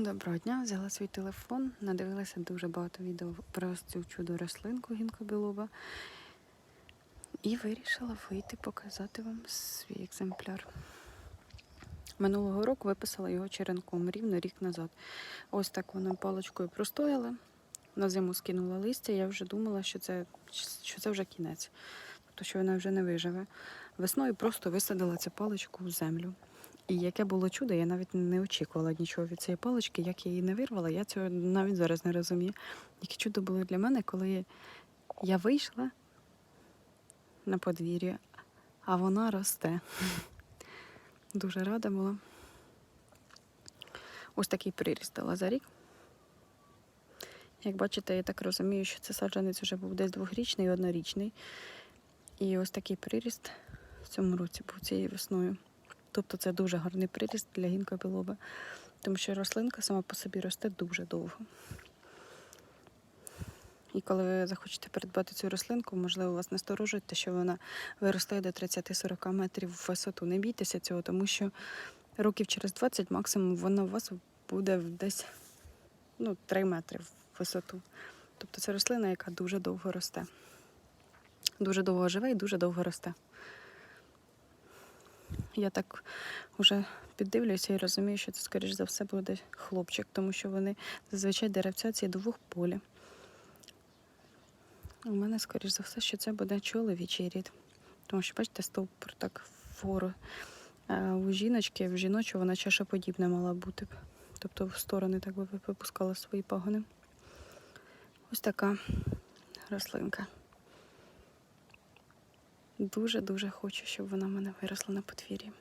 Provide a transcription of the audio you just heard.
Доброго дня, взяла свій телефон, надивилася дуже багато відео про цю чудо рослинку гінкобілоба і вирішила вийти показати вам свій екземпляр. Минулого року виписала його черенком рівно рік назад. Ось так вона паличкою простояла, на зиму скинула листя. Я вже думала, що це, що це вже кінець, тобто що вона вже не виживе. Весною просто висадила цю паличку в землю. І яке було чудо, я навіть не очікувала нічого від цієї палички, як я її не вирвала, я цього навіть зараз не розумію. Яке чудо було для мене, коли я вийшла на подвір'я, а вона росте. Дуже рада була. Ось такий приріст дала за рік. Як бачите, я так розумію, що це саджанець вже був десь двохрічний і однорічний. І ось такий приріст в цьому році був цією весною. Тобто це дуже гарний приріст для гінкобілоби, тому що рослинка сама по собі росте дуже довго. І коли ви захочете придбати цю рослинку, можливо, вас насторожують, те, що вона виросте до 30-40 метрів в висоту. Не бійтеся цього, тому що років через 20 максимум вона у вас буде десь ну, 3 метри в висоту. Тобто це рослина, яка дуже довго росте. Дуже довго живе і дуже довго росте. Я так вже піддивлююся і розумію, що це, скоріш за все, буде хлопчик, тому що вони зазвичай деревця ці двохполі. У мене, скоріш за все, що це буде чоловічий рід. Тому що, бачите, стовпур так вгору. А у жіночки, в жіночу вона чашоподібна мала бути. Тобто в сторони так би випускала свої пагони. Ось така рослинка. Дуже-дуже хочу, щоб вона в мене виросла на подвір'ї.